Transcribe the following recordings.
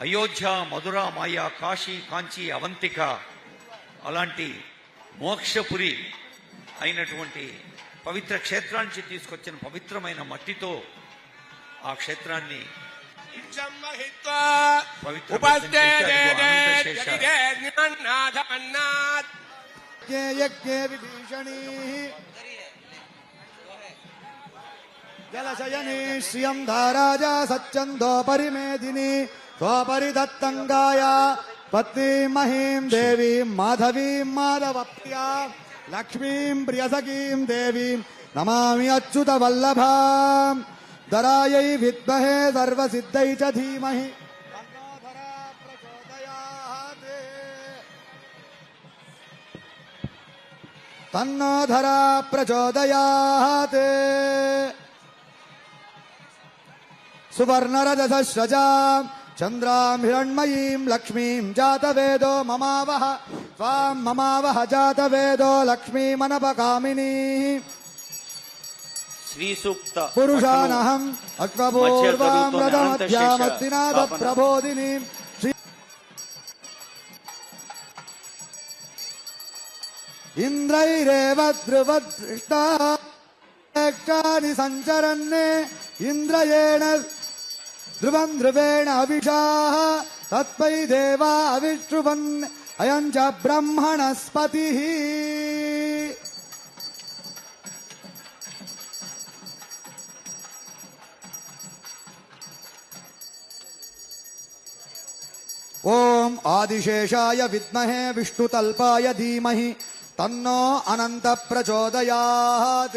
అయోధ్య మధుర మాయ కాశీ కాంచి అవంతిక అలాంటి మోక్షపురి అయినటువంటి పవిత్ర క్షేత్రానికి తీసుకొచ్చిన పవిత్రమైన మట్టితో ఆ క్షేత్రాన్ని జలశయనీ శ్రియం ధారాజ సచ్చందో పరిమేదిని. स्वपरिदत्तङ्गाय पत्नीं महीं माधव प्रिया लक्ष्मी लक्ष्मीं देवी नमा अच्युत वल्लभा दरायै विद्महे सर्व सिद्ध धीमहि। तन्नोधरा प्रचोदयात् सुवर्णरजसस्रजाम् चन्द्राम् हिरण्मयीम् लक्ष्मीम् जातवेदो ममावह। त्वाम् ममावह जातवेदो लक्ष्मीमनपकामिनी। श्रीसूक्त पुरुषानहम् अश्वपूर्वाम् रथमध्यामत्तिनाथ प्रबोधिनीम् इन्द्रैरेव ध्रुवदृष्टा सञ्चरन् इन्द्रयेण ध्रुवं ध्रुवेण अविषा तत्पै देवा अविष्रुवन् अयं च ब्रह्मणस्पतिः। ओम आदिशेषाय विद्महे विष्णुतल्पाय धीमहि। तन्नो अनन्तप्रचोदयात्।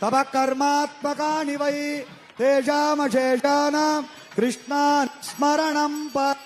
तब कर्मात्मका वै तेजाशेषाण कृष्ण स्मरण स्मरणम्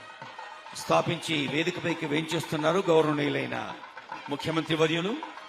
స్థాపించి వేదికపైకి వేంచేస్తున్నారు గౌరవనీయులైన ముఖ్యమంత్రి వర్యులు.